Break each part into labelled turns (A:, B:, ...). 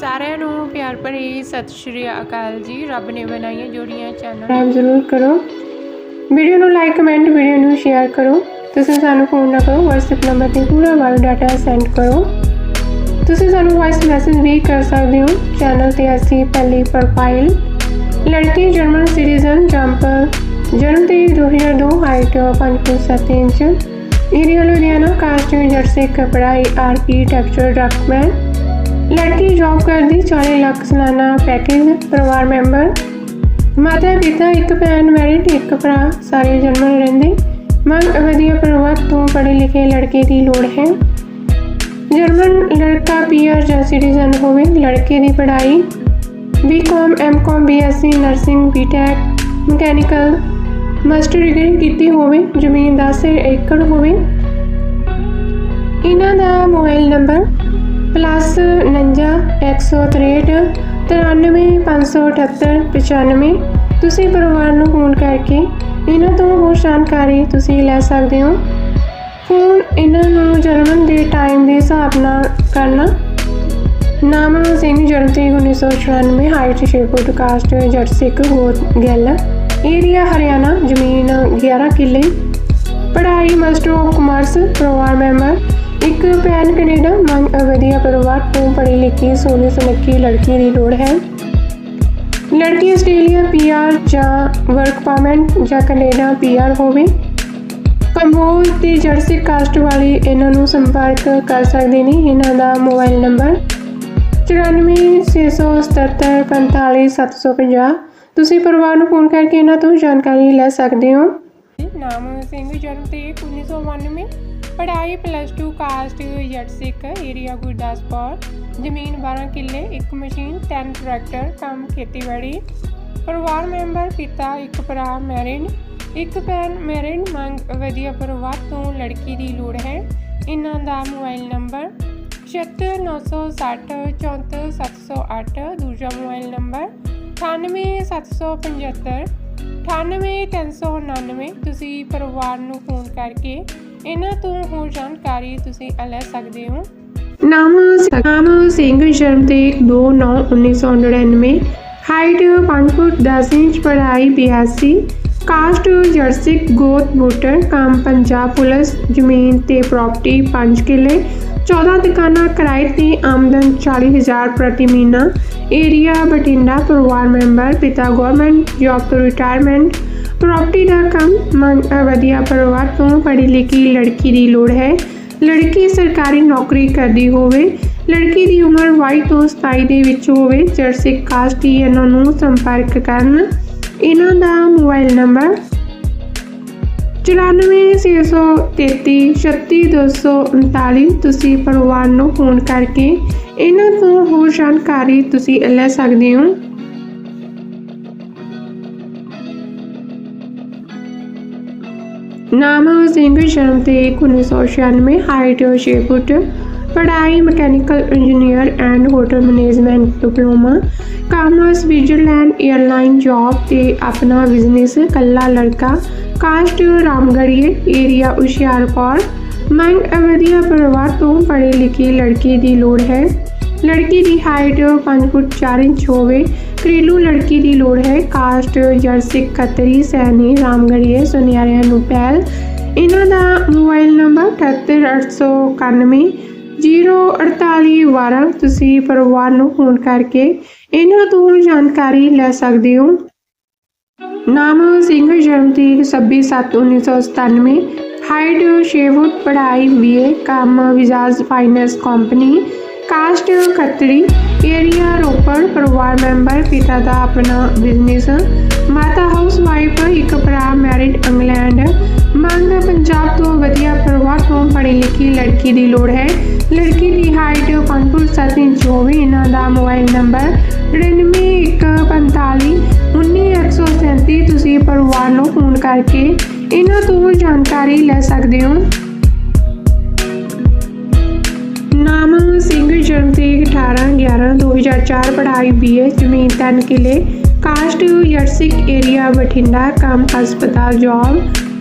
A: ਸਾਰਿਆਂ ਨੂੰ ਪਿਆਰ ਭਰੀ ਸਤਿ ਸ਼੍ਰੀ ਅਕਾਲ ਜੀ। ਰੱਬ ਨੇ ਬਣਾਈਆਂ ਜੋੜੀਆਂ ਚੈਨਲ।
B: ਸਬਸਕ੍ਰਾਈਬ ਜ਼ਰੂਰ ਕਰੋ। ਵੀਡੀਓ ਨੂੰ ਲਾਈਕ ਕਮੈਂਟ ਵੀਡੀਓ ਨੂੰ ਸ਼ੇਅਰ ਕਰੋ। ਤੁਸੀਂ ਸਾਨੂੰ ਫੋਨ ਨਾ ਕਰੋ, WhatsApp ਨੰਬਰ ਤੇ ਪੂਰਾ ਬਾਇਓ ਡਾਟਾ ਸੈਂਡ ਕਰੋ। ਤੁਸੀਂ ਸਾਨੂੰ ਵਾਇਸ ਮੈਸੇਜ ਵੀ ਕਰ ਸਕਦੇ ਹੋ। ਚੈਨਲ ਤੇ ਅਸੀਂ ਪਹਿਲੀ ਪ੍ਰੋਫਾਈਲ ਲੜਕੀ ਜਰਮਨ ਸਿਟੀਜ਼ਨ ਜੰਪਰ ਜਨਮ ਤੇ 2002 height 5.7 inch. Area Ludhiana caste jersey ਕਪੜਾ ਆਰਪੀ ਟੈਕਸਚਰ ਡਾਕੂਮੈਂਟ ਲੜਕੀ ਜੌਬ ਕਰਦੀ 40 ਲੱਖ ਸਾਲਾਨਾ ਪੈਕੇਜ ਪਰਿਵਾਰ ਮੈਂਬਰ ਮਾਤਾ ਪਿਤਾ ਇੱਕ ਭੈਣ ਮੈਰਿਡ ਇੱਕ ਭਰਾ, ਸਾਰੇ ਜਰਮਨ ਰਹਿੰਦੇ ਮਨ ਵਧੀਆ ਪਰਿਵਾਰ ਤੋਂ ਪੜ੍ਹੇ ਲਿਖੇ ਲੜਕੇ ਦੀ ਲੋੜ ਹੈ। ਜਰਮਨ ਲੜਕਾ ਪੀਆਰ ਜਾਂ ਸਿਟੀਜ਼ਨ ਹੋਵੇ, ਲੜਕੇ ਦੀ ਪੜ੍ਹਾਈ। BCom MCom BSc nursing BTech mechanical master degree ਕੀਤੀ ਹੋਵੇ, ਜ਼ਮੀਨ 10 ਏਕੜ ਹੋਵੇ। ਇਹਨਾਂ ਦਾ ਮੋਬਾਈਲ ਨੰਬਰ ਪਲੱਸ 49 163 93578 95 ਤੁਸੀਂ ਪਰਿਵਾਰ ਨੂੰ ਫੋਨ ਕਰਕੇ ਇਹਨਾਂ ਤੋਂ ਹੋਰ ਜਾਣਕਾਰੀ ਤੁਸੀਂ ਲੈ ਸਕਦੇ ਹੋ। ਫੋਨ ਇਹਨਾਂ ਨੂੰ ਜਨਮ ਦੇ ਟਾਈਮ ਦੇ ਹਿਸਾਬ ਨਾਲ ਕਰਨਾ। ਨਾਮ ਸਿੰਘ, ਜਨਮ ਤਰੀਕ 1994 ਹਾਈਟ 6 ਫੁੱਟ ਕਾਸਟ ਜਰਸਿਕ ਗੋਤ ਗਿੱਲ। ਏਰੀਆ ਹਰਿਆਣਾ, ਜ਼ਮੀਨ 11 ਕਿੱਲੇ। ਪੜ੍ਹਾਈ ਮਾਸਟਰ ਆਫ ਕਮਰਸ ਪਰਿਵਾਰ ਮੈਂਬਰ ਇੱਕ ਭੈਣ ਕੈਨੇਡਾ ਮੰਗ ਵਧੀਆ ਪਰਿਵਾਰ, ਤੋਂ ਪੜ੍ਹੀ ਲਿਖੀ, ਸੋਹਣੀ ਸੁਨੱਖੀ ਲੜਕੀ ਦੀ ਲੋੜ ਹੈ। ਲੜਕੀ ਆਸਟ੍ਰੇਲੀਆ ਪੀਆਰ ਜਾਂ ਵਰਕ ਪਰਮਿਟ ਜਾਂ ਕੈਨੇਡਾ ਪੀਆਰ ਹੋਵੇ। ਕੰਬੋਜ ਤੇ ਜਰਸੀ ਕਾਸਟ ਵਾਲੀ ਇਹਨਾਂ ਨੂੰ ਸੰਪਰਕ ਕਰ ਸਕਦੇ ਨੇ। ਇਹਨਾਂ ਦਾ ਮੋਬਾਈਲ ਨੰਬਰ 9467745750 ਤੁਸੀਂ ਪਰਿਵਾਰ ਨੂੰ ਫੋਨ ਕਰਕੇ ਇਹਨਾਂ ਤੋਂ ਜਾਣਕਾਰੀ ਲੈ ਸਕਦੇ ਹੋ। ਨਾਮ ਸਿੰਘ, ਜਨਮ ਤੇ 1992 ਪੜ੍ਹਾਈ ਪਲੱਸ 2 ਕਾਸਟ ਯਟਸਿਕ ਏਰੀਆ ਗੁਰਦਾਸਪੁਰ। ਜ਼ਮੀਨ 12 ਕਿੱਲੇ, ਇੱਕ ਮਸ਼ੀਨ 10 ਟਰੈਕਟਰ ਕੰਮ ਖੇਤੀਬਾੜੀ। ਪਰਿਵਾਰ ਮੈਂਬਰ ਪਿਤਾ, ਇੱਕ ਭਰਾ ਮੈਰਿਡ ਇੱਕ ਭੈਣ ਮੈਰਿਡ ਮੰਗ ਵਧੀਆ ਪਰਿਵਾਰ ਤੋਂ ਲੜਕੀ ਦੀ ਲੋੜ ਹੈ। ਇਹਨਾਂ ਦਾ ਮੋਬਾਈਲ ਨੰਬਰ 76960 74708 ਦੂਜਾ ਮੋਬਾਈਲ ਨੰਬਰ 98775 98399 ਤੁਸੀਂ ਪਰਿਵਾਰ ਨੂੰ ਫੋਨ ਕਰਕੇ ਇਹਨਾਂ ਤੋਂ ਹੋਰ ਜਾਣਕਾਰੀ ਤੁਸੀਂ ਲੈ ਸਕਦੇ ਹੋ। ਨਾਮ ਨਾਮ ਸਿੰਘ, ਜਨਮ ਤੇ 2/9/1999 ਹਾਈਟ 5 ਫੁੱਟ 10 ਇੰਚ, ਪੜ੍ਹਾਈ 82 ਕਾਸਟ ਜਰਸਿਕ ਗੋਤ ਵੋਟਰ ਕੰਮ ਪੰਜਾਬ ਪੁਲਿਸ, ਜ਼ਮੀਨ ਤੇ ਪ੍ਰਾਪਰਟੀ 5 ਕਿੱਲੇ। 14 ਦੁਕਾਨਾਂ ਕਿਰਾਏ ਤੇ ਆਮਦਨ 40000 ਪ੍ਰਤੀ ਮਹੀਨਾ। ਏਰੀਆ ਬਠਿੰਡਾ, ਪਰਿਵਾਰ ਮੈਂਬਰ, ਪਿਤਾ ਗਵਰਨਮੈਂਟ ਜੌਬ ਤੋਂ ਰਿਟਾਇਰਮੈਂਟ ਪ੍ਰਾਪਰਟੀ ਦਾ ਕੰਮ ਵਧੀਆ ਪਰਿਵਾਰ ਤੋਂ ਪੜ੍ਹੀ ਲਿਖੀ ਲੜਕੀ ਦੀ ਲੋੜ ਹੈ। ਲੜਕੀ ਸਰਕਾਰੀ ਨੌਕਰੀ ਕਰਦੀ ਹੋਵੇ, ਲੜਕੀ ਦੀ ਉਮਰ 22 ਤੋਂ 27 ਦੇ ਵਿੱਚ ਹੋਵੇ ਜਰਸਿਕ ਕਾਸਟ ਦੀ ਇਹਨਾਂ ਨੂੰ ਸੰਪਰਕ ਕਰਨ। ਇਹਨਾਂ ਦਾ ਮੋਬਾਈਲ ਨੰਬਰ 9463 36239 ਤੁਸੀਂ ਪਰਿਵਾਰ ਨੂੰ ਫੋਨ ਕਰਕੇ ਇਹਨਾਂ ਤੋਂ ਹੋਰ ਜਾਣਕਾਰੀ ਤੁਸੀਂ ਲੈ ਸਕਦੇ ਹੋ। ਨਾਮ ਸਿੰਘ ਸ਼ਰਮ ਤੇ 1996 ਹਾਈਟ 6 ਫੁੱਟ, ਪੜ੍ਹਾਈ mechanical engineer and hotel management, diploma, commerce, Switzerland airline job ਤੇ ਆਪਣਾ ਬਿਜ਼ਨਸ ਕੱਲਾ ਲੜਕਾ, ਕਾਸਟ ਰਾਮਗੜੀਏ ਏਰੀਆ, ਹੁਸ਼ਿਆਰਪੁਰ। ਮੰਗ ਅਵਧੀਆ ਪਰਿਵਾਰ ਤੋਂ ਪੜ੍ਹੇ ਲਿਖੇ ਲੜਕੀ ਦੀ ਲੋੜ ਹੈ। ਲੜਕੀ ਦੀ ਹਾਈਟ 5 ਫੁੱਟ 4 ਇੰਚ ਹੋਵੇ ਘਰੇਲੂ ਲੜਕੀ ਦੀ ਲੋੜ ਹੈ। ਕਾਸਟ ਜਰਸਿਕ ਕਤਰੀ, ਸੈਣੀ, ਰਾਮਗੜੀਏ, ਸੁਨਿਆਰਿਆਂ ਨੂੰ ਪਹਿਲ। ਇਹਨਾਂ ਦਾ ਮੋਬਾਈਲ ਨੰਬਰ 78891 04812 ਤੁਸੀਂ ਪਰਿਵਾਰ ਨੂੰ ਫੋਨ ਕਰਕੇ ਇਹਨਾਂ ਤੋਂ ਜਾਣਕਾਰੀ ਲੈ ਸਕਦੇ ਹੋ। ਨਾਮ ਸਿੰਘ ਜਨਮ ਤਰੀਕ 26/7/1997 ਹਾਈਟ 6 ਫੁੱਟ, ਪੜ੍ਹਾਈ ਬੀਏ ਕੰਮ ਵਿਜਾਜ finance company. Caste Khatri area Ropar, ਪਰਿਵਾਰ ਮੈਂਬਰ, ਪਿਤਾ ਦਾ ਆਪਣਾ ਬਿਜ਼ਨਸ ਮਾਤਾ ਹਾਊਸ ਵਾਈਫ ਇੱਕ ਭਰਾ ਮੈਰਿਡ ਇੰਗਲੈਂਡ। ਮੰਗ ਪੰਜਾਬ ਤੋਂ ਵਧੀਆ ਪਰਿਵਾਰ ਤੋਂ ਪੜ੍ਹੀ ਲਿਖੀ ਲੜਕੀ ਦੀ ਲੋੜ ਹੈ। ਲੜਕੀ ਦੀ ਹਾਈਟ 5 ਫੁੱਟ 7 ਇੰਚ ਹੋਵੇ, ਇਹਨਾਂ ਦਾ ਮੋਬਾਈਲ ਨੰਬਰ 99145 19137 ਤੁਸੀਂ ਪਰਿਵਾਰ ਨੂੰ ਫੋਨ ਕਰਕੇ ਇਹਨਾਂ ਤੋਂ ਜਾਣਕਾਰੀ ਲੈ ਸਕਦੇ ਹੋ। ਜਨਮ ਤਰੀਕ 18 11 2004 ਪੜ੍ਹਾਈ ਬੀਏ, ਜ਼ਮੀਨ 3 ਕਿੱਲੇ, ਕਾਸਟ ਯਰਸਿਕ ਏਰੀਆ, ਬਠਿੰਡਾ, ਕੰਮ, ਹਸਪਤਾਲ, ਜੌਬ।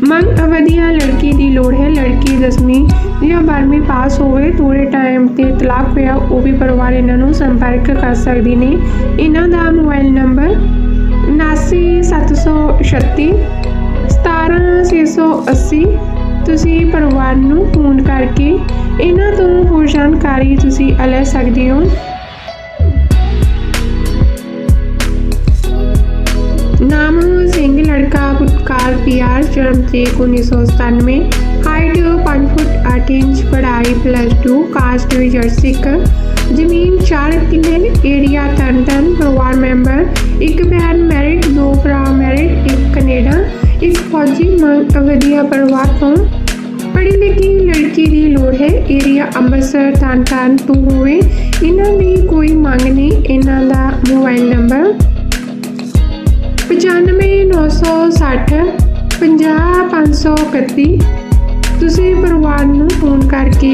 B: ਮੰਗ ਵਧੀਆ ਲੜਕੀ ਦੀ ਲੋੜ ਹੈ, ਲੜਕੀ 10ਵੀਂ ਜਾਂ 12ਵੀਂ ਪਾਸ ਹੋਵੇ ਥੋੜੇ ਟਾਈਮ ਤੇ ਤਲਾਕ ਪਿਆ, ਉਹ ਵੀ ਪਰਿਵਾਰ ਇਹਨਾਂ ਨੂੰ ਸੰਪਰਕ ਕਰ ਸਕਦੀ ਨੇ। ਇਹਨਾਂ ਦਾ ਮੋਬਾਈਲ ਨੰਬਰ 79736 17680 ਤੁਸੀਂ ਪਰਿਵਾਰ ਨੂੰ ਫੋਨ ਕਰਕੇ ਇਹਨਾਂ ਤੋਂ ਹੋਰ ਜਾਣਕਾਰੀ ਤੁਸੀਂ ਲੈ ਸਕਦੇ ਹੋ। ਨਾਮ ਸਿੰਘ, ਲੜਕਾ ਪੁਟਕਾਰ ਪੀਆਰ, ਜਨਮ ਤਰੀਕ 1997 ਹਾਈਟ 5 ਫੁੱਟ 8 ਇੰਚ, ਪੜ੍ਹਾਈ ਪਲੱਸ 2 ਕਾਸਟ ਵਿਜਰ ਸਿੱਖ। ਜ਼ਮੀਨ 4 ਕਿੱਲੇ ਏਰੀਆ ਤਰਨਤਨ ਪਰਿਵਾਰ ਮੈਂਬਰ ਇੱਕ ਭੈਣ ਮੈਰਿਡ ਦੋ ਭਰਾ ਮੈਰਿਡ ਇੱਕ ਕੈਨੇਡਾ। ਇੱਕ ਫੌਜੀ ਮੰਗ ਵਧੀਆ ਪਰਿਵਾਰ ਤੋਂ ਪੜ੍ਹੀ ਲਿਖੀ ਲੜਕੀ ਦੀ ਲੋੜ ਹੈ। ਏਰੀਆ ਅੰਮ੍ਰਿਤਸਰ, ਤਰਨਤਾਰਨ ਤੋਂ ਹੋਵੇ ਇਹਨਾਂ ਦੀ ਕੋਈ ਮੰਗ ਨਹੀਂ। ਇਹਨਾਂ ਦਾ ਮੋਬਾਈਲ ਨੰਬਰ 95960 50531 ਤੁਸੀਂ ਪਰਿਵਾਰ ਨੂੰ ਫੋਨ ਕਰਕੇ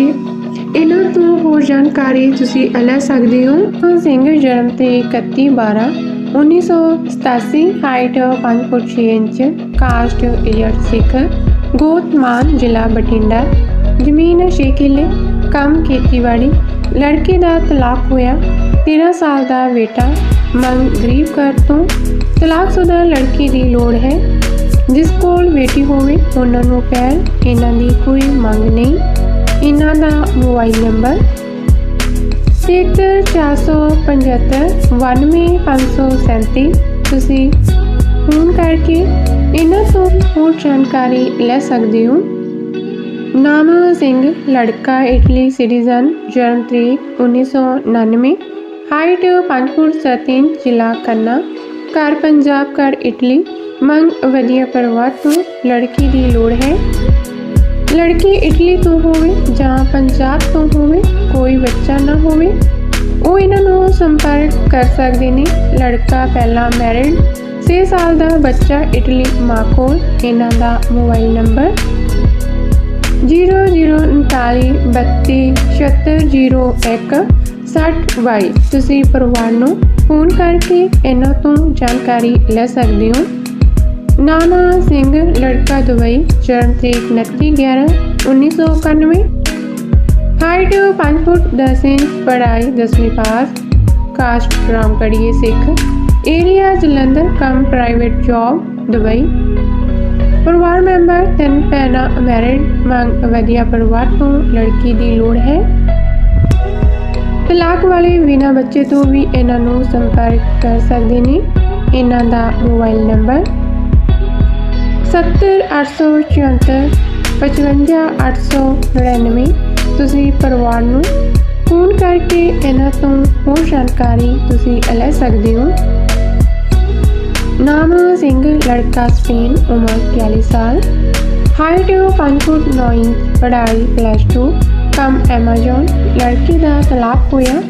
B: ਇਹਨਾਂ ਤੋਂ ਹੋਰ ਜਾਣਕਾਰੀ ਤੁਸੀਂ ਲੈ ਸਕਦੇ ਹੋ। ਹਾਂ ਸਿੰਘ ਜਨਮ ਤੇ 31 12 1987 ਹਾਈਟ 5 ਫੁੱਟ 6 ਇੰਚ ਕਾਸਟ ਏਅਰ ਸਿੱਖ ਗੋਤ ਮਾਨ ਜ਼ਿਲ੍ਹਾ ਬਠਿੰਡਾ ਜ਼ਮੀਨ 6 ਕਿੱਲੇ ਕੰਮ ਖੇਤੀਬਾੜੀ ਲੜਕੇ ਦਾ ਤਲਾਕ ਹੋਇਆ 13 ਸਾਲ ਦਾ ਬੇਟਾ ਮੰਗ ਗਰੀਬ ਘਰ ਤੋਂ ਤਲਾਕਸ਼ੁਦਾ ਲੜਕੀ ਦੀ ਲੋੜ ਹੈ ਜਿਸ ਕੋਲ ਬੇਟੀ ਹੋਵੇ ਉਹਨਾਂ ਨੂੰ ਪਹਿਲ ਇਹਨਾਂ ਦੀ ਕੋਈ ਮੰਗ ਨਹੀਂ ਇਹਨਾਂ ਦਾ ਮੋਬਾਈਲ ਨੰਬਰ 74475 ਤੁਸੀਂ ਫੋਨ ਕਰਕੇ ਇਹਨਾਂ ਤੋਂ ਹੋਰ ਜਾਣਕਾਰੀ ਲੈ ਸਕਦੇ ਹੋ। ਨਾਮ ਸਿੰਘ, ਲੜਕਾ, ਇਟਲੀ ਸਿਟੀਜ਼ਨ, ਜਨਮ ਤਰੀਕ 1999 ਹਾਈਟ 5 ਫੁੱਟ 7 ਜ਼ਿਲ੍ਹਾ ਖੰਨਾ। ਘਰ, ਪੰਜਾਬ ਘਰ, ਇਟਲੀ। ਮੰਗ ਵਧੀਆ ਪਰਿਵਾਰ ਤੋਂ ਲੜਕੀ ਦੀ ਲੋੜ ਹੈ। ਲੜਕੀ ਇਟਲੀ ਤੋਂ ਹੋਵੇ ਜਾਂ ਪੰਜਾਬ ਤੋਂ ਹੋਵੇ, ਕੋਈ ਬੱਚਾ ਨਾ ਹੋਵੇ, ਉਹ ਇਹਨਾਂ ਨੂੰ ਸੰਪਰਕ ਕਰ ਸਕਦੇ ਨੇ। ਲੜਕਾ ਪਹਿਲਾਂ ਮੈਰਿਡ 6 ਸਾਲ ਦਾ ਬੱਚਾ ਇਟਲੀ ਮਾਂ ਕੋਲ, ਇਹਨਾਂ ਦਾ ਮੋਬਾਈਲ ਨੰਬਰ 009327601 60 ਤੁਸੀਂ ਪਰਿਵਾਰ ਨੂੰ ਫੋਨ ਕਰਕੇ ਇਹਨਾਂ ਤੋਂ ਜਾਣਕਾਰੀ ਲੈ ਸਕਦੇ ਹੋ। ਨਾਨਾ ਸਿੰਘ, ਲੜਕਾ ਦੁਬਈ, ਜਨਮ ਤਰੀਕ 29 11 1991 ਹਾਈਟ 5 ਫੁੱਟ 10 ਇੰਚ, ਪੜ੍ਹਾਈ 10ਵੀਂ ਪਾਸ। ਕਾਸਟ ਰਾਮਗੜੀਏ ਸਿੱਖ। ਏਰੀਆ ਜਲੰਧਰ, ਕੰਮ ਪ੍ਰਾਈਵੇਟ ਜੌਬ ਦੁਬਈ। ਪਰਿਵਾਰ ਮੈਂਬਰ ਤਿੰਨ ਭੈਣਾਂ ਮੈਰਿਡ ਮੰਗ ਵਧੀਆ ਪਰਿਵਾਰ ਤੋਂ ਲੜਕੀ ਦੀ ਲੋੜ ਹੈ। ਤਲਾਕ ਵਾਲੇ ਬਿਨਾਂ ਬੱਚੇ ਤੋਂ ਵੀ ਇਹਨਾਂ ਨੂੰ ਸੰਪਰਕ ਕਰ ਸਕਦੇ ਨੇ। ਇਹਨਾਂ ਦਾ ਮੋਬਾਈਲ ਨੰਬਰ 70874 55899 ਤੁਸੀਂ ਪਰਿਵਾਰ ਨੂੰ ਫੋਨ ਕਰਕੇ ਇਹਨਾਂ ਤੋਂ ਹੋਰ ਜਾਣਕਾਰੀ ਤੁਸੀਂ ਲੈ ਸਕਦੇ ਹੋ। ਨਾਮ ਸਿੰਘ, ਲੜਕਾ ਸਪੇਨ, ਉਮਰ 41 ਸਾਲ। ਹਾਈਟ 5 ਫੁੱਟ 9 ਇੰਚ, ਪੜ੍ਹਾਈ ਪਲੱਸ 2 ਕੰਮ ਐਮਾਜ਼ਨ ਲੜਕੀ ਦਾ ਤਲਾਕ ਹੋਇਆ।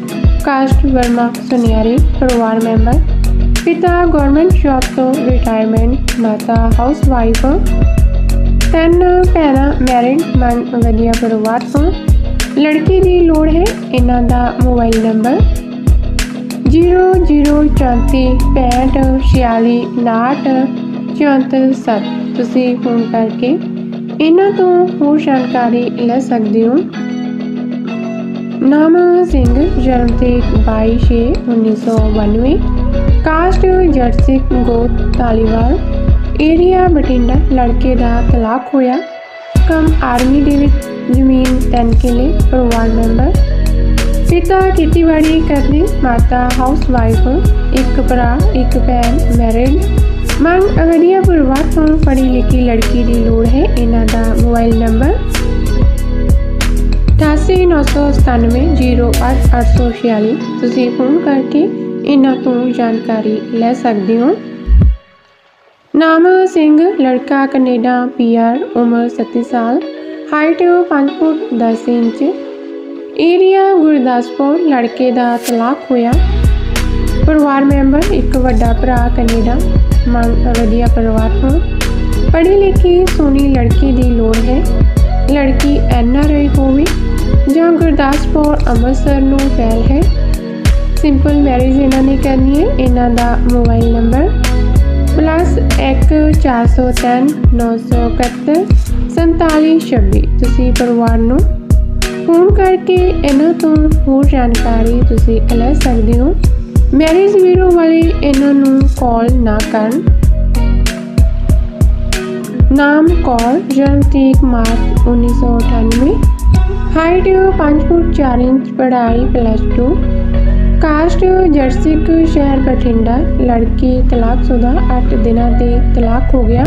B: ਕਾਸਟ ਵਰਮਾ ਸੁਨਿਆਰੀ, ਪਰਿਵਾਰ ਮੈਂਬਰ। ਪਿਤਾ ਗਵਰਨਮੈਂਟ ਜੌਬ ਤੋਂ ਰਿਟਾਇਰਮੈਂਟ ਮਾਤਾ ਹਾਊਸਵਾਈਫ ਤਿੰਨ ਭੈਣਾਂ ਮੈਰਿਡ ਮਨ ਵਧੀਆ ਪਰਿਵਾਰ ਤੋਂ। ਲੜਕੀ ਦੀ ਲੋੜ ਹੈ ਇਹਨਾਂ ਦਾ ਮੋਬਾਈਲ ਨੰਬਰ 0046546 ਤੁਸੀਂ ਫੋਨ ਕਰਕੇ ਇਹਨਾਂ ਤੋਂ ਹੋਰ ਜਾਣਕਾਰੀ ਲੈ ਸਕਦੇ ਹੋ। ਨਾਮ ਸਿੰਘ, ਜਨਮ ਤਰੀਕ 22/6/1992 ਕਾਸਟ ਜਰਸੀ ਗੋਤ ਤਾਲੀਵਾਲ। ਏਰੀਆ ਬਠਿੰਡਾ ਲੜਕੇ ਦਾ ਤਲਾਕ ਹੋਇਆ। ਕੰਮ ਆਰਮੀ ਦੇ ਵਿੱਚ ਜ਼ਮੀਨ 3 ਕਿੱਲੇ, ਪਰਿਵਾਰ ਮੈਂਬਰ। ਪਿਤਾ ਖੇਤੀਬਾੜੀ ਕਰਦੇ, ਮਾਤਾ ਹਾਊਸ ਵਾਈਫ ਇੱਕ ਭਰਾ, ਇੱਕ ਭੈਣ, ਮੈਰਿਡ। ਮੰਗ ਵਧੀਆ ਪਰਿਵਾਰ ਤੋਂ ਪੜ੍ਹੀ ਲਿਖੀ ਲੜਕੀ ਦੀ ਲੋੜ ਹੈ, ਇਹਨਾਂ ਦਾ ਮੋਬਾਈਲ ਨੰਬਰ 8897908846 ਤੁਸੀਂ ਫੋਨ ਕਰਕੇ ਇਹਨਾਂ ਤੋਂ ਜਾਣਕਾਰੀ ਲੈ ਸਕਦੇ ਹੋ। ਨਾਮ ਸਿੰਘ, ਲੜਕਾ ਕੈਨੇਡਾ, ਪੀਆਰ, ਉਮਰ 37 ਸਾਲ height 5 foot 10 inch. Area Gurdaspur, ਲੜਕੇ ਦਾ ਤਲਾਕ ਹੋਇਆ। ਪਰਿਵਾਰ ਮੈਂਬਰ, ਇੱਕ ਵੱਡਾ ਭਰਾ ਕੈਨੇਡਾ। ਮੰਗ, ਵਧੀਆ ਪਰਿਵਾਰ ਤੋਂ। ਪੜ੍ਹੀ ਲਿਖੀ, ਸੋਹਣੀ ਲੜਕੀ ਦੀ ਲੋੜ ਹੈ। ਲੜਕੀ ਐਨਆਰਆਈ ਹੋਵੇ ਜਾਂ ਗੁਰਦਾਸਪੁਰ, ਅੰਮ੍ਰਿਤਸਰ ਨੂੰ ਫੈਲ ਹੈ। ਸਿੰਪਲ ਮੈਰਿਜ ਇਹਨਾਂ ਨੇ ਕਰਨੀ ਹੈ। ਇਹਨਾਂ ਦਾ ਮੋਬਾਈਲ ਨੰਬਰ ਪਲੱਸ 1 403 971 4726 ਤੁਸੀਂ ਪਰਿਵਾਰ ਨੂੰ ਫੋਨ ਕਰਕੇ ਇਹਨਾਂ ਤੋਂ ਹੋਰ ਜਾਣਕਾਰੀ ਤੁਸੀਂ ਲੈ ਸਕਦੇ ਹੋ। ਮੈਰਿਜ ਵੀਰੋ ਵਾਲੇ ਇਹਨਾਂ ਨੂੰ ਕਾਲ ਨਾ ਕਰਨ। ਨਾਮ ਕੌਰ, ਜਨਮ ਤਰੀਕ ਮਾਰਚ 1998 ਹਾਈਟ 5 ਫੁੱਟ 4 ਇੰਚ, ਪੜ੍ਹਾਈ ਪਲੱਸ 2 ਕਾਸਟ ਜਰਸਿਕ ਸ਼ਹਿਰ ਬਠਿੰਡਾ, ਲੜਕੀ ਤਲਾਕਸ਼ੁਦਾ 8 ਦਿਨਾਂ ਦੇ ਤਲਾਕ ਹੋ ਗਿਆ।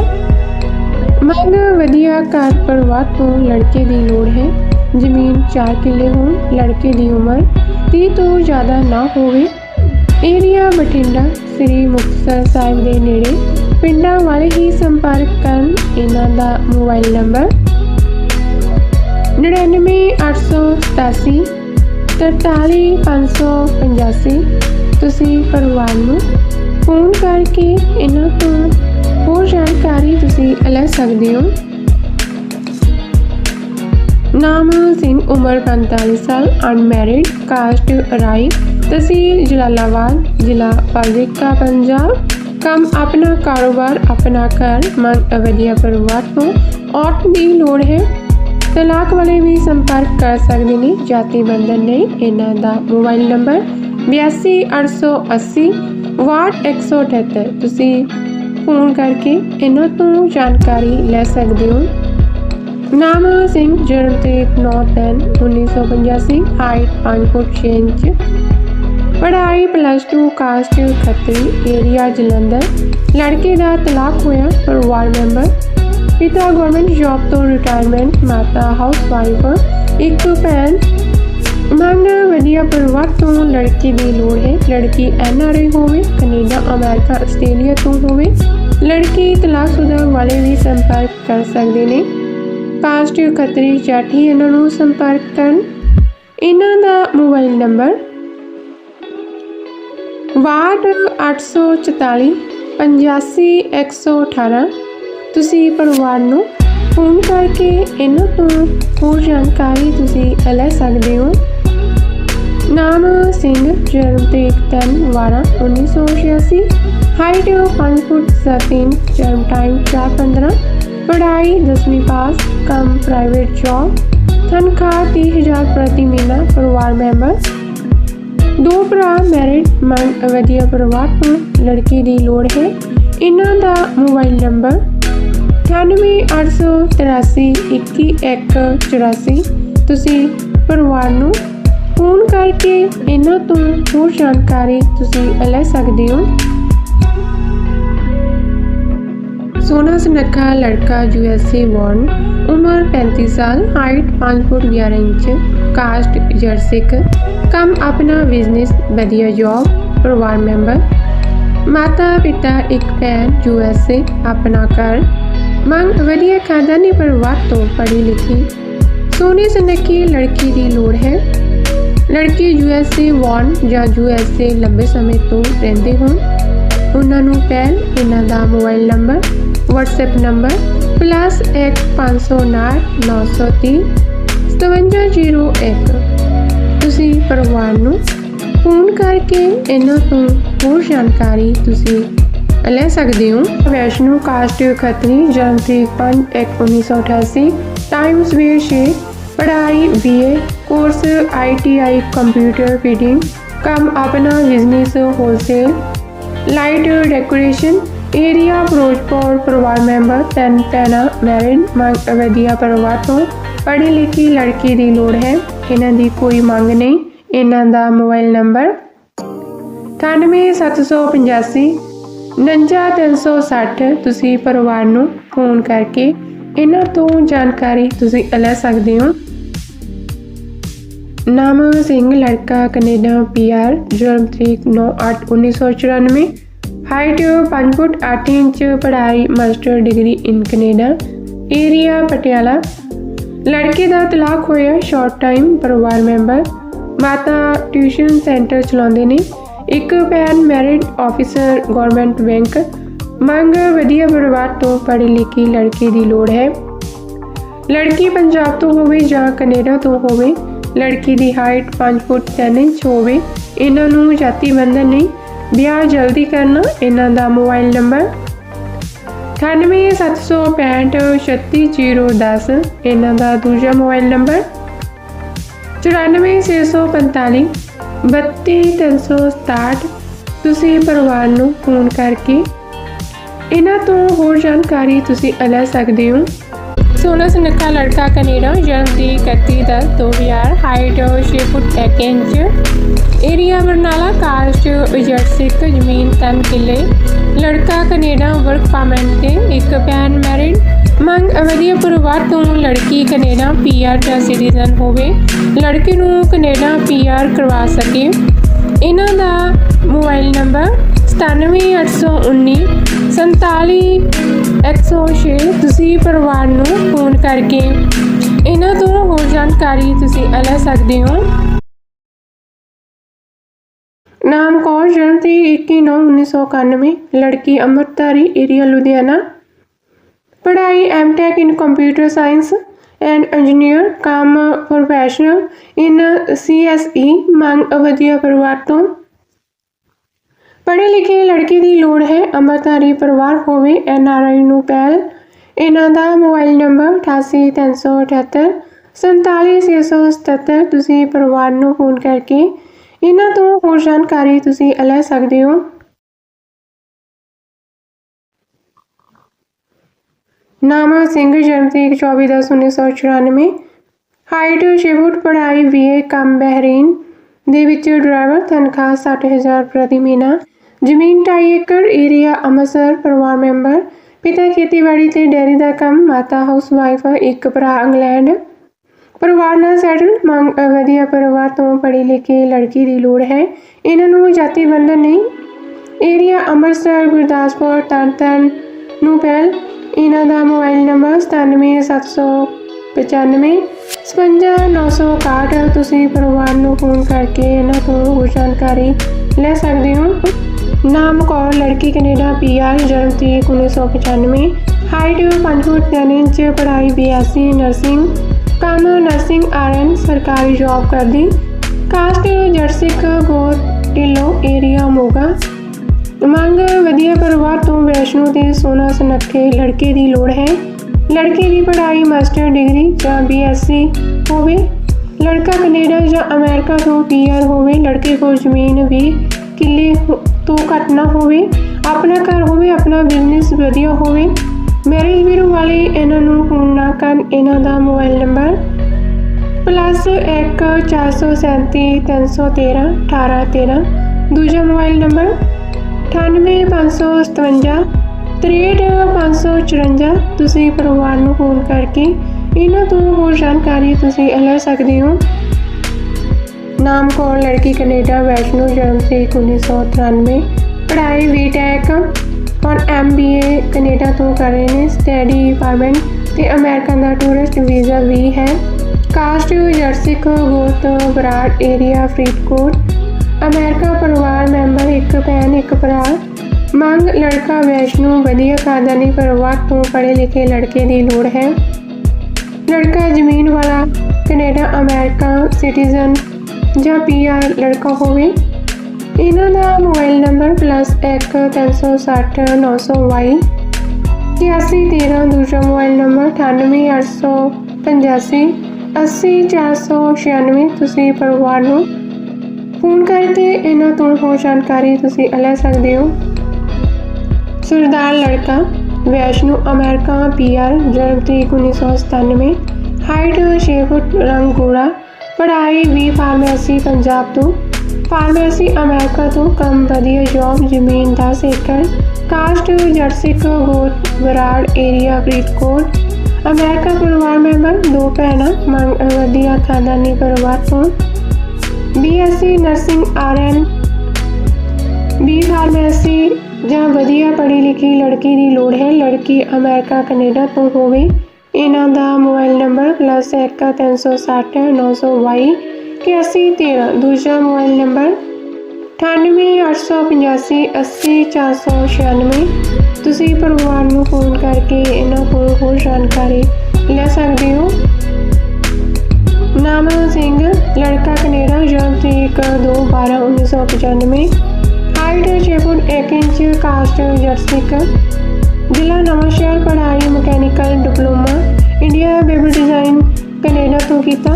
B: ਮੰਗ ਵਧੀਆ ਘਰ ਪਰਿਵਾਰ ਤੋਂ ਲੜਕੇ ਦੀ ਲੋੜ ਹੈ। ਜ਼ਮੀਨ 4 ਕਿੱਲੇ ਹੋਣ, ਲੜਕੇ ਦੀ ਉਮਰ 30 ਤੋਂ ਜ਼ਿਆਦਾ ਨਾ ਹੋਵੇ। ਏਰੀਆ ਬਠਿੰਡਾ, ਸ੍ਰੀ ਮੁਕਤਸਰ ਸਾਹਿਬ ਦੇ ਨੇੜੇ। ਪਿੰਡਾਂ ਵਾਲੇ ਹੀ ਸੰਪਰਕ ਕਰਨ ਇਹਨਾਂ ਦਾ ਮੋਬਾਈਲ ਨੰਬਰ। 99887 43585 ਤੁਸੀਂ ਪਰਿਵਾਰ ਨੂੰ ਫੋਨ ਕਰਕੇ ਇਹਨਾਂ ਤੋਂ ਹੋਰ ਜਾਣਕਾਰੀ ਤੁਸੀਂ ਲੈ ਸਕਦੇ ਹੋ। ਨਾਮ ਸਿੰਘ ਉਮਰ 45 ਸਾਲ ਅਨਮੈਰਿਡ ਕਾਸਟ ਰਾਈ, ਤਹਿਸੀਲ ਜਲਾਲਾਬਾਦ, ਜ਼ਿਲ੍ਹਾ ਫਾਜ਼ਿਲਕਾ ਪੰਜਾਬ। ਕੰਮ ਆਪਣਾ ਕਾਰੋਬਾਰ, ਆਪਣਾ ਘਰ ਮਨ ਵਧੀਆ ਪਰਿਵਾਰ ਤੋਂ ਔਰਤ ਦੀ ਲੋੜ ਹੈ। ਤਲਾਕ ਵਾਲੇ ਵੀ ਸੰਪਰਕ ਕਰ ਸਕਦੇ ਨੇ ਜਾਤੀ ਬੰਧਨ ਲਈ। ਇਹਨਾਂ ਦਾ ਮੋਬਾਈਲ ਨੰਬਰ 8280 ਵਾਟ 178 ਤੁਸੀਂ ਫੋਨ ਕਰਕੇ ਇਹਨਾਂ ਤੋਂ ਜਾਣਕਾਰੀ ਲੈ ਸਕਦੇ ਹੋ। ਨਾਮ ਸਿੰਘ, ਜਨਮ ਤਰੀਕ 9/10/1985 ਹਾਈਟ 5 ਫੁੱਟ 6 ਇੰਚ। ਪੜ੍ਹਾਈ plus 2 caste Khatri area Jalandhar. ਲੜਕੇ ਦਾ ਤਲਾਕ ਹੋਇਆ ਪਰਿਵਾਰ ਮੈਂਬਰ। ਪਿਤਾ ਗਵਰਨਮੈਂਟ ਜੌਬ ਤੋਂ ਰਿਟਾਇਰਮੈਂਟ ਮਾਤਾ ਹਾਊਸਵਾਈਫ ਇੱਕ ਭੈਣ। ਮੰਗ ਵਧੀਆ ਪਰਿਵਾਰ ਤੋਂ ਲੜਕੀ ਦੀ ਲੋੜ ਹੈ। ਲੜਕੀ ਐਨਆਰਆਈ ਹੋਵੇ, ਕੈਨੇਡਾ, ਅਮਰੀਕਾ, ਆਸਟ੍ਰੇਲੀਆ ਤੋਂ ਹੋਵੇ। ਲੜਕੀ ਤਲਾਕਸ਼ੁਦਾ ਵਾਲੇ ਵੀ ਸੰਪਰਕ ਕਰ ਸਕਦੇ ਨੇ। ਕਾਸਟ ਖੱਤਰੀ ਚਾਠੀ ਇਹਨਾਂ ਨੂੰ ਸੰਪਰਕ ਕਰਨ। ਇਹਨਾਂ ਦਾ ਮੋਬਾਈਲ ਨੰਬਰ ਵਾਰਡ 844 85118 ਤੁਸੀਂ ਪਰਿਵਾਰ ਨੂੰ ਫੋਨ ਕਰਕੇ ਇਹਨਾਂ ਤੋਂ ਹੋਰ ਜਾਣਕਾਰੀ ਤੁਸੀਂ ਲੈ ਸਕਦੇ ਹੋ। ਨਾਮ ਸਿੰਘ, ਜਨਮ ਤਰੀਕ 3 12 1986 ਹਾਈਟ 5 ਫੁੱਟ 7 ਇੰਚ, ਜਨਮ ਟਾਈਮ 415 ਪੜ੍ਹਾਈ 10ਵੀਂ ਪਾਸ, ਕੰਮ ਪ੍ਰਾਈਵੇਟ ਜੌਬ ਤਨਖਾਹ 30000 ਪ੍ਰਤੀ ਮਹੀਨਾ, ਪਰਿਵਾਰ ਮੈਂਬਰ ਦੋ ਭਰਾ ਮੈਰਿਡ ਮੰਗ ਵਧੀਆ ਪਰਿਵਾਰ ਤੋਂ ਲੜਕੀ ਦੀ ਲੋੜ ਹੈ। ਇਹਨਾਂ ਦਾ ਮੋਬਾਈਲ ਨੰਬਰ 9883318184 ਤੁਸੀਂ ਪਰਿਵਾਰ ਨੂੰ ਫੋਨ ਕਰਕੇ ਇਹਨਾਂ ਤੋਂ ਹੋਰ ਜਾਣਕਾਰੀ ਤੁਸੀਂ ਲੈ ਸਕਦੇ ਹੋ। ਸੋਨਾ ਸੁਨੱਖਾ ਲੜਕਾ ਯੂਐਸਏ ਬੌਰਨ ਉਮਰ 35 ਸਾਲ, ਹਾਈਟ 5 ਫੁੱਟ 11 ਇੰਚ, ਕਾਸਟ ਜਰਸਿਕ ਕੰਮ ਆਪਣਾ ਬਿਜ਼ਨਸ, ਵਧੀਆ ਜੌਬ, ਪਰਿਵਾਰ ਮੈਂਬਰ ਮਾਤਾ ਪਿਤਾ ਇੱਕ ਭੈਣ ਯੂਐਸਏ ਆਪਣਾ ਘਰ ਮੰਗ ਵਧੀਆ ਖਾਨਦਾਨੀ ਪਰਿਵਾਰ ਤੋਂ ਪੜ੍ਹੀ ਲਿਖੀ। ਸੋਨੇ ਸੁਨੱਖੀ ਲੜਕੀ ਦੀ ਲੋੜ ਹੈ। ਲੜਕੀ ਯੂਐਸਏ ਵਾਰਨ ਜਾਂ ਯੂਐਸਏ ਲੰਬੇ ਸਮੇਂ ਤੋਂ ਰਹਿੰਦੇ ਹੋਣ। ਉਹਨਾਂ ਨੂੰ ਪਹਿਲ ਇਹਨਾਂ ਦਾ ਮੋਬਾਈਲ ਨੰਬਰ, WhatsApp ਨੰਬਰ +1509 5701 ਤੁਸੀਂ ਪਰਿਵਾਰ ਨੂੰ ਫੋਨ ਕਰਕੇ ਇਹਨਾਂ ਤੋਂ ਹੋਰ ਜਾਣਕਾਰੀ ਤੁਸੀਂ ਲੈ ਸਕਦੇ ਹੋ। ਵੈਸ਼ਨੂ ਕਾਸਟ ਖੱਤਰੀ ਜਨਮ ਤਰੀਕ 5/1/1988 ਟਾਈਮ ਸਵੇਰ 6 ਪੜ੍ਹਾਈ BA course ITI computer feeding, ਕੰਮ ਆਪਣਾ business, wholesale. Light decoration, area Firozpur, ਪਰਿਵਾਰ ਮੈਂਬਰ, ਤਿੰਨ ਭੈਣਾਂ ਮੈਰਿਡ ਮੰਗ ਵਧੀਆ ਪਰਿਵਾਰ ਤੋਂ। ਪੜ੍ਹੀ ਲਿਖੀ ਲੜਕੀ ਦੀ ਲੋੜ ਹੈ, ਇਹਨਾਂ ਦੀ ਕੋਈ ਮੰਗ ਨਹੀਂ, ਇਹਨਾਂ ਦਾ ਮੋਬਾਈਲ ਨੰਬਰ। 98785 49360 ਤੁਸੀਂ ਪਰਿਵਾਰ ਨੂੰ ਫੋਨ ਕਰਕੇ ਇਹਨਾਂ ਤੋਂ ਜਾਣਕਾਰੀ ਤੁਸੀਂ ਲੈ ਸਕਦੇ ਹੋ। ਨਾਮ ਸਿੰਘ, ਲੜਕਾ ਕੈਨੇਡਾ ਪੀਆਰ ਜਨਮ ਤਰੀਕ 9/8/1994 ਹਾਈਟ 5 ਫੁੱਟ 8 ਇੰਚ, ਪੜ੍ਹਾਈ master degree in Canada, area Patiala. ਲੜਕੇ ਦਾ ਤਲਾਕ ਹੋਇਆ ਸ਼ਾਰਟ ਟਾਈਮ ਪਰਿਵਾਰ ਮੈਂਬਰ। ਮਾਤਾ ਟਿਊਸ਼ਨ ਸੈਂਟਰ ਚਲਾਉਂਦੇ ਨੇ। ਇੱਕ ਭੈਣ ਮੈਰਿਡ ਆਫੀਸਰ ਗਵਰਨਮੈਂਟ ਬੈਂਕ ਮੰਗ ਵਧੀਆ ਪਰਿਵਾਰ ਤੋਂ ਪੜ੍ਹੀ ਲਿਖੀ ਲੜਕੀ ਦੀ ਲੋੜ ਹੈ। ਲੜਕੀ ਪੰਜਾਬ ਤੋਂ ਹੋਵੇ ਜਾਂ ਕੈਨੇਡਾ ਤੋਂ ਹੋਵੇ, ਲੜਕੀ ਦੀ ਹਾਈਟ 5 ਫੁੱਟ 10 ਇੰਚ ਹੋਵੇ, ਇਹਨਾਂ ਨੂੰ ਜਾਤੀ ਬੰਧਨ ਨਹੀਂ। ਵਿਆਹ ਜਲਦੀ ਕਰਨਾ, ਇਹਨਾਂ ਦਾ ਮੋਬਾਈਲ ਨੰਬਰ 9876536010 ਇਹਨਾਂ ਦਾ ਦੂਜਾ ਮੋਬਾਈਲ ਨੰਬਰ 94645 32367 ਤੁਸੀਂ ਪਰਿਵਾਰ ਨੂੰ ਫੋਨ ਕਰਕੇ ਇਹਨਾਂ ਤੋਂ ਹੋਰ ਜਾਣਕਾਰੀ ਤੁਸੀਂ ਲੈ ਸਕਦੇ ਹੋ। ਸੋਨਾ ਸੁਨੱਖਾ ਲੜਕਾ ਕੈਨੇਡਾ ਜਨਮ ਦੀ 31 ਦਸ 2000 height 6 foot 1 inch. Area Barnala caste Sikh, ਜ਼ਮੀਨ 3 ਕਿੱਲੇ। ਲੜਕਾ ਕੈਨੇਡਾ ਵਰਕ ਪਰਮਿਟ ਤੇ ਇੱਕ ਭੈਣ ਮੈਰਿਡ ਮੰਗ ਅਵਧੀਆ ਪਰਿਵਾਰ ਤੋਂ ਲੜਕੀ ਕੈਨੇਡਾ ਪੀਆਰ ਜਾਂ ਸਿਟੀਜ਼ਨ ਹੋਵੇ। ਲੜਕੇ ਨੂੰ ਕੈਨੇਡਾ ਪੀਆਰ ਕਰਵਾ ਸਕੇ। ਇਹਨਾਂ ਦਾ ਮੋਬਾਈਲ ਨੰਬਰ 97819 47106 ਤੁਸੀਂ ਪਰਿਵਾਰ ਨੂੰ ਫੋਨ ਕਰਕੇ ਇਹਨਾਂ ਤੋਂ ਹੋਰ ਜਾਣਕਾਰੀ ਤੁਸੀਂ ਲੈ ਸਕਦੇ ਹੋ। ਨਾਮ ਕੌਰ, ਜਨਮ ਤੇ 21/9/1991 ਲੜਕੀ ਅੰਮ੍ਰਿਤਧਾਰੀ, ਏਰੀਆ ਲੁਧਿਆਣਾ। ਪੜ੍ਹਾਈ MTech in computer science and engineer ਕੰਮ ਪ੍ਰੋਫੈਸ਼ਨਲ ਇਨ ਸੀਐਸਈ ਮੰਗ ਵਧੀਆ ਪਰਿਵਾਰ ਤੋਂ। ਪੜ੍ਹੇ ਲਿਖੇ ਲੜਕੇ ਦੀ ਲੋੜ ਹੈ, ਅੰਮ੍ਰਿਤਧਾਰੀ ਪਰਿਵਾਰ ਹੋਵੇ ਐੱਨ ਆਰ ਆਈ ਨੂੰ ਪਹਿਲ। ਇਹਨਾਂ ਦਾ ਮੋਬਾਈਲ ਨੰਬਰ 88378 47677 ਤੁਸੀਂ ਪਰਿਵਾਰ ਨੂੰ ਫੋਨ ਕਰਕੇ ਇਹਨਾਂ ਤੋਂ ਹੋਰ ਜਾਣਕਾਰੀ ਤੁਸੀਂ ਲੈ ਸਕਦੇ ਹੋ। ਨਾਮਾ ਸਿੰਘ ਜਨਮ ਤਰੀਕ 24/10/1994 ਹਾਈਟ 6 ਫੁੱਟ ਪੜ੍ਹਾਈ ਬੀਏ ਕੰਮ ਬਹਿਰੀਨ, ਦੇ ਵਿੱਚ ਡਰਾਈਵਰ ਤਨਖਾਹ 60000 ਪ੍ਰਤੀ ਮਹੀਨਾ। ਜ਼ਮੀਨ 2.5 ਏਕੜ ਏਰੀਆ ਅੰਮ੍ਰਿਤਸਰ, ਪਰਿਵਾਰ ਮੈਂਬਰ। ਪਿਤਾ ਖੇਤੀਬਾੜੀ ਤੇ ਡੈਰੀ ਦਾ ਕੰਮ, ਮਾਤਾ ਹਾਊਸਵਾਈਫ ਇੱਕ ਭਰਾ ਇੰਗਲੈਂਡ। ਪਰਿਵਾਰ ਨਾਲ ਸੈਟਲ, ਮੰਗ ਵਧੀਆ ਪਰਿਵਾਰ ਤੋਂ ਪੜ੍ਹੀ ਲਿਖੀ ਲੜਕੀ ਦੀ ਲੋੜ ਹੈ। ਇਹਨਾਂ ਨੂੰ ਜਾਤੀ ਬੰਧਨ ਨਹੀਂ। ਏਰੀਆ ਅੰਮ੍ਰਿਤਸਰ, ਗੁਰਦਾਸਪੁਰ, ਤਰਨਤਾਰਨ ਨੂੰ ਪਹਿਲ ਇਹਨਾਂ ਦਾ ਮੋਬਾਈਲ ਨੰਬਰ 97795 55961 ਤੁਸੀਂ ਪਰਿਵਾਰ ਨੂੰ ਫੋਨ ਕਰਕੇ ਇਹਨਾਂ ਤੋਂ ਹੋਰ ਜਾਣਕਾਰੀ ਲੈ ਸਕਦੇ ਹੋ। ਨਾਮ, ਕੌਰ, ਲੜਕੀ, ਕੈਨੇਡਾ ਪੀਆਰ ਜਨਮ ਤਰੀਕ 1995 ਹਾਈਟ 5 ਫੁੱਟ 3 ਇੰਚ, ਪੜ੍ਹਾਈ ਬੀਐਸਸੀ ਨਰਸਿੰਗ ਕੰਮ ਨਰਸਿੰਗ ਆਰਐਨ ਸਰਕਾਰੀ ਜੌਬ ਕਰਦੀ। ਕਾਸਟ ਜਰਸਿਕ ਗੋਤ ਢਿੱਲੋਂ ਏਰੀਆ ਮੋਗਾ। ਮੰਗ ਵਧੀਆ ਪਰਿਵਾਰ ਤੋਂ ਵੈਸ਼ਨੂ ਤੇ ਸੋਨਾ ਸੁਨੱਖੇ ਲੜਕੇ ਦੀ ਲੋੜ ਹੈ। ਲੜਕੇ ਦੀ ਪੜ੍ਹਾਈ, ਮਾਸਟਰ ਡਿਗਰੀ ਜਾਂ ਬੀਐਸਸੀ ਹੋਵੇ। ਲੜਕਾ ਕੈਨੇਡਾ ਜਾਂ ਅਮਰੀਕਾ ਤੋਂ ਪੀਆਰ ਹੋਵੇ, ਲੜਕੇ ਕੋਲ ਜ਼ਮੀਨ ਵੀ ਕਿੱਲੇ ਤੋਂ ਘੱਟ ਨਾ ਹੋਵੇ। ਆਪਣਾ ਘਰ ਹੋਵੇ, ਆਪਣਾ ਬਿਜ਼ਨਸ ਵਧੀਆ ਹੋਵੇ। ਮੈਰਿਜ ਬਿਊਰੋ ਵਾਲੇ ਇਹਨਾਂ ਨੂੰ ਫੋਨ ਨਾ ਕਰਨ, ਇਹਨਾਂ ਦਾ ਮੋਬਾਈਲ ਨੰਬਰ ਪਲੱਸ 1 437 313 1813 ਦੂਜਾ ਮੋਬਾਈਲ ਨੰਬਰ 98557 63554 ਤੁਸੀਂ ਪਰਿਵਾਰ ਨੂੰ ਫੋਨ ਕਰਕੇ ਇਹਨਾਂ ਤੋਂ ਹੋਰ ਜਾਣਕਾਰੀ ਤੁਸੀਂ ਲੈ ਸਕਦੇ ਹੋ ਨਾਮ ਕੌਰ ਲੜਕੀ ਕੈਨੇਡਾ ਵੈਸ਼ਨੂ ਜਨਮ ਤਰੀਕ 1993 ਪੜ੍ਹਾਈ ਬੀਟੈਕ ਔਰ ਐਮਬੀਏ ਕੈਨੇਡਾ ਤੋਂ ਕਰ ਰਹੇ ਨੇ ਸਟੱਡੀ ਡਿਪਾਰਟਮੈਂਟ ਤੇ ਅਮਰੀਕਨ ਦਾ ਟੂਰਿਸਟ ਵੀਜ਼ਾ ਵੀ ਹੈ ਕਾਸਟ ਜਰਸਿਕ ਗੋਤ ਬਰਾੜ ਏਰੀਆ ਫਰੀਦਕੋਟ ਅਮਰੀਕਾ ਪਰਿਵਾਰ ਮੈਂਬਰ ਇੱਕ ਭੈਣ, ਇੱਕ ਭਰਾ। ਮੰਗ ਲੜਕਾ ਵੈਸ਼ਨੂ ਵਧੀਆ ਖਾਨਦਾਨੀ ਪਰਿਵਾਰ ਤੋਂ ਪੜ੍ਹੇ ਲਿਖੇ ਲੜਕੇ ਦੀ ਲੋੜ ਹੈ। ਲੜਕਾ ਜ਼ਮੀਨ ਵਾਲਾ, ਕੈਨੇਡਾ, ਅਮਰੀਕਾ ਸਿਟੀਜ਼ਨ ਜਾਂ ਪੀਆਰ ਲੜਕਾ ਹੋਵੇ। ਇਹਨਾਂ ਦਾ ਮੋਬਾਈਲ ਨੰਬਰ +1 360 922 8313 ਦੂਜਾ ਮੋਬਾਈਲ ਨੰਬਰ 98885 80496 ਤੁਸੀਂ ਪਰਿਵਾਰ ਨੂੰ ਫੋਨ ਕਰਕੇ ਇਹਨਾਂ ਤੋਂ ਹੋਰ ਜਾਣਕਾਰੀ ਤੁਸੀਂ ਲੈ ਸਕਦੇ ਹੋ। ਸਰਦਾਰ ਲੜਕਾ, ਵੈਸ਼ਨੂ ਅਮਰੀਕਾ ਪੀਆਰ ਜਨਮ ਤਰੀਕ 1997 ਹਾਈਟ 6 ਫੁੱਟ, ਰੰਗ ਗੋਰਾ। ਪੜ੍ਹਾਈ ਵੀ ਫਾਰਮੇਸੀ ਪੰਜਾਬ ਤੋਂ। ਫਾਰਮੇਸੀ ਅਮਰੀਕਾ ਤੋਂ ਕੰਮ ਵਧੀਆ, ਜੌਬ ਜ਼ਮੀਨ 10 ਏਕੜ ਕਾਸਟ ਜਰਸਿਕ ਗੋਤ ਬਰਾੜ ਏਰੀਆ ਫਰੀਦਕੋਟ। ਅਮਰੀਕਾ ਪਰਿਵਾਰ ਮੈਂਬਰ, ਦੋ ਭੈਣਾਂ, ਮੰਗ ਵਧੀਆ ਖਾਨਦਾਨੀ ਪਰਿਵਾਰ ਤੋਂ। BSc nursing RN B pharmacy ਜਾਂ ਵਧੀਆ ਪੜ੍ਹੀ ਲਿਖੀ ਲੜਕੀ ਦੀ ਲੋੜ ਹੈ, ਲੜਕੀ ਅਮਰੀਕਾ, ਕੈਨੇਡਾ ਤੋਂ ਹੋਵੇ। ਇਹਨਾਂ ਦਾ ਮੋਬਾਈਲ ਨੰਬਰ +1360 922 8113 ਦੂਜਾ ਮੋਬਾਈਲ ਨੰਬਰ 9885 80496 ਤੁਸੀਂ ਪਰਿਵਾਰ ਨੂੰ ਫੋਨ ਕਰਕੇ ਇਹਨਾਂ ਕੋਲ ਹੋਰ ਜਾਣਕਾਰੀ ਲੈ ਸਕਦੇ ਹੋ। ਨਾਮ ਸਿੰਘ, ਲੜਕਾ ਕੈਨੇਡਾ, ਜਨਮ ਤਰੀਕ 2/12/1995 ਹਾਈਟ 6 ਫੁੱਟ 1 ਇੰਚ ਕਾਸਟ ਜਰਸਿਕ ਜ਼ਿਲ੍ਹਾ ਨਵਾਂਸ਼ਹਿਰ, ਪੜ੍ਹਾਈ mechanical diploma. India baby design Canada ਤੋਂ ਕੀਤਾ।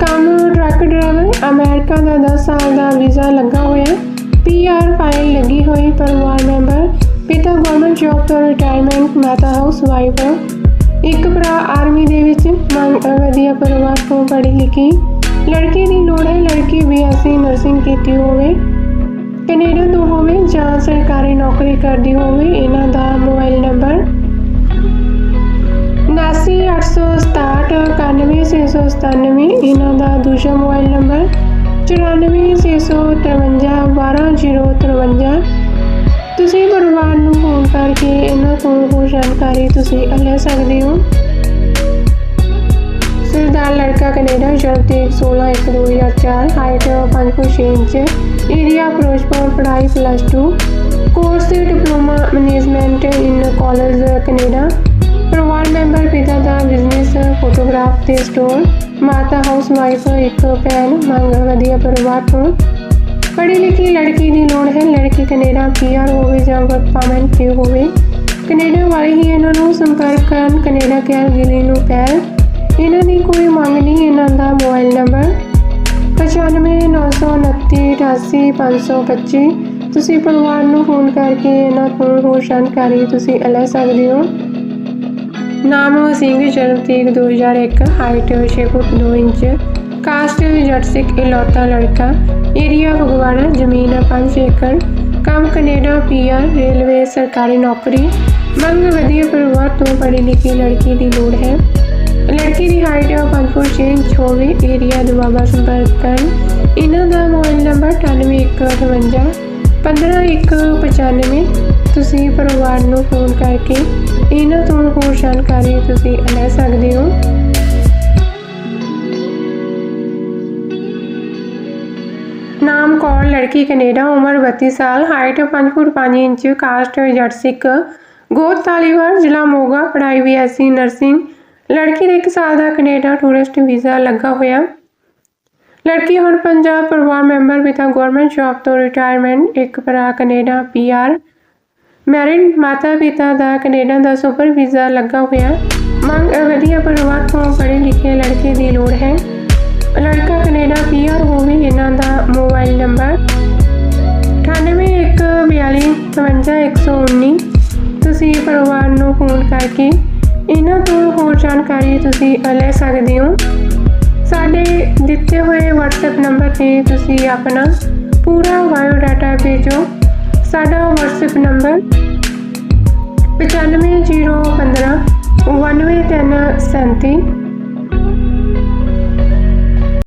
B: ਕੰਮ ਟਰੱਕ ਡਰਾਈਵਰ, ਅਮਰੀਕਾ ਦਾ 10 ਸਾਲ ਦਾ ਵੀਜ਼ਾ ਲੱਗਾ ਹੋਇਆ। ਪੀਆਰ ਫਾਈਲ ਲੱਗੀ ਹੋਈ, ਪਰਿਵਾਰ ਮੈਂਬਰ। ਪਿਤਾ ਗਵਰਨਮੈਂਟ ਜੌਬ ਤੋਂ ਰਿਟਾਇਰਮੈਂਟ ਮਾਤਾ ਹਾਊਸ ਵਾਈਫ ਇੱਕ ਭਰਾ ਆਰਮੀ ਦੇ ਵਿੱਚ ਮੰਗ ਵਧੀਆ ਪਰਿਵਾਰ ਤੋਂ ਪੜ੍ਹੀ ਲਿਖੀ। ਲੜਕੀ ਦੀ ਲੋੜ ਹੈ ਲੜਕੀ ਬੀਐਸਸੀ ਨਰਸਿੰਗ ਕੀਤੀ ਹੋਵੇ। ਕੈਨੇਡਾ ਤੋਂ ਹੋਵੇ ਜਾਂ ਸਰਕਾਰੀ ਨੌਕਰੀ ਕਰਦੀ ਹੋਵੇ, ਇਹਨਾਂ ਦਾ ਮੋਬਾਈਲ ਨੰਬਰ 7986699697 ਇਹਨਾਂ ਦਾ ਦੂਜਾ ਮੋਬਾਈਲ ਨੰਬਰ 9465312053 ਤੁਸੀਂ ਪਰਿਵਾਰ ਨੂੰ ਫੋਨ ਕਰਕੇ ਇਹਨਾਂ ਤੋਂ ਹੋਰ ਜਾਣਕਾਰੀ ਤੁਸੀਂ ਲੈ ਸਕਦੇ ਹੋ। ਸਰਦਾਰ ਲੜਕਾ ਕੈਨੇਡਾ ਜਨਮ ਤੇ 16 ਇੱਕ 2004 height 5 foot 6 inch area Firozpur ਪੜ੍ਹਾਈ plus 2 course diploma management in college Canada. ਪਰਿਵਾਰ ਮੈਂਬਰ ਪਿਤਾ ਦਾ ਬਿਜ਼ਨਸ ਫੋਟੋਗ੍ਰਾਫ ਤੇ ਸਟੋਰ ਮਾਤਾ ਹਾਊਸ ਵਾਈਫ ਇੱਕ ਭੈਣ, ਮੰਗ ਵਧੀਆ ਪਰਿਵਾਰ ਤੋਂ। ਪੜ੍ਹੀ ਲਿਖੀ ਲੜਕੀ ਦੀ ਲੋੜ ਹੈ। ਲੜਕੀ ਕੈਨੇਡਾ ਪੀਆਰ ਹੋਵੇ ਜਾਂ ਵਰਕ ਪਰਮਿਟ ਤੇ ਹੋਵੇ। ਕੈਨੇਡਾ ਵਾਲੇ ਹੀ ਇਹਨਾਂ ਨੂੰ ਸੰਪਰਕ ਕਰਨ ਕੈਨੇਡਾ ਕੈਲਗਰੀ ਨੂੰ ਪਹਿਲ ਇਹਨਾਂ ਦੀ ਕੋਈ ਮੰਗ ਨਹੀਂ, ਇਹਨਾਂ ਦਾ ਮੋਬਾਈਲ ਨੰਬਰ 9599288525 ਤੁਸੀਂ ਪਰਿਵਾਰ ਨੂੰ ਫੋਨ ਕਰਕੇ ਇਹਨਾਂ ਕੋਲ ਹੋਰ ਜਾਣਕਾਰੀ ਤੁਸੀਂ ਲੈ ਸਕਦੇ ਹੋ। ਨਾਮ ਸਿੰਘ ਜਨਮ ਤਰੀਕ 2001 ਹਾਈਟ 6 ਫੁੱਟ 2 ਇੰਚ, ਕਾਸਟ ਜੱਟ ਸਿੱਖ ਇਲੌਤਾ ਲੜਕਾ। ਏਰੀਆ ਫਗਵਾੜਾ ਜ਼ਮੀਨ 5 ਏਕੜ। ਕੰਮ ਕੈਨੇਡਾ ਪੀਆਰ ਰੇਲਵੇ, ਸਰਕਾਰੀ ਨੌਕਰੀ। ਮੰਗ ਵਧੀਆ ਪਰਿਵਾਰ ਤੋਂ ਪੜ੍ਹੀ ਲਿਖੀ ਲੜਕੀ ਦੀ ਲੋੜ ਹੈ। ਲੜਕੀ ਦੀ ਹਾਈਟ 5 ਫੁੱਟ 6 ਇੰਚ ਹੋਵੇ ਏਰੀਆ ਦੁਆਬਾ ਸੰਪਰਕ ਕਰਨ। ਇਹਨਾਂ ਦਾ ਮੋਬਾਈਲ ਨੰਬਰ 9815 15195 ਤੁਸੀਂ ਪਰਿਵਾਰ ਨੂੰ ਫੋਨ ਕਰਕੇ ਇਹਨਾਂ ਤੋਂ ਹੋਰ ਜਾਣਕਾਰੀ ਤੁਸੀਂ ਲੈ ਸਕਦੇ ਹੋ। ਲੜਕੀ ਕੈਨੇਡਾ ਉਮਰ 32 ਸਾਲ ਹਾਈਟ 5 ਫੁੱਟ 5 ਇੰਚ ਕਾਸਟ ਜੱਟ ਸਿੱਖ ਗੋਤ ਤਾਲੀਵਾਲ ਜ਼ਿਲ੍ਹਾ ਮੋਗਾ ਪੜ੍ਹਾਈ ਬੀਐਸਸੀ ਨਰਸਿੰਗ ਲੜਕੀ ਦੇ 1 ਸਾਲ ਦਾ ਕੈਨੇਡਾ ਟੂਰਿਸਟ ਵੀਜ਼ਾ ਲੱਗਾ ਹੋਇਆ ਲੜਕੀ ਹੁਣ ਪੰਜਾਬ ਪਰਿਵਾਰ ਮੈਂਬਰ ਪਿਤਾ ਗਵਰਨਮੈਂਟ ਜੌਬ ਤੋਂ ਰਿਟਾਇਰਮੈਂਟ ਇੱਕ ਭਰਾ ਕੈਨੇਡਾ ਪੀਆਰ ਮੈਰਿਡ ਮਾਤਾ ਪਿਤਾ ਦਾ ਕੈਨੇਡਾ ਦਾ ਸੁਪਰ ਵੀਜ਼ਾ ਲੱਗਾ ਹੋਇਆ ਮੰਗ ਵਧੀਆ ਪਰਿਵਾਰ ਤੋਂ ਪੜ੍ਹੇ ਲਿਖੇ ਲੜਕੇ ਦੀ ਲੋੜ ਹੈ ਲੜਕਾ ਕੈਨੇਡਾ ਪੀਆਰ ਹੋਵੇ, ਇਹਨਾਂ ਦਾ ਮੋਬਾਈਲ ਨੰਬਰ 9814255119 ਤੁਸੀਂ ਪਰਿਵਾਰ ਨੂੰ ਫੋਨ ਕਰਕੇ ਇਹਨਾਂ ਤੋਂ ਹੋਰ ਜਾਣਕਾਰੀ ਤੁਸੀਂ ਲੈ ਸਕਦੇ ਹੋ। ਸਾਡੇ ਦਿੱਤੇ ਹੋਏ WhatsApp ਨੰਬਰ ਤੇ ਤੁਸੀਂ ਆਪਣਾ ਪੂਰਾ ਬਾਇਓਡਾਟਾ ਭੇਜੋ। ਸਾਡਾ WhatsApp ਨੰਬਰ 95015 91337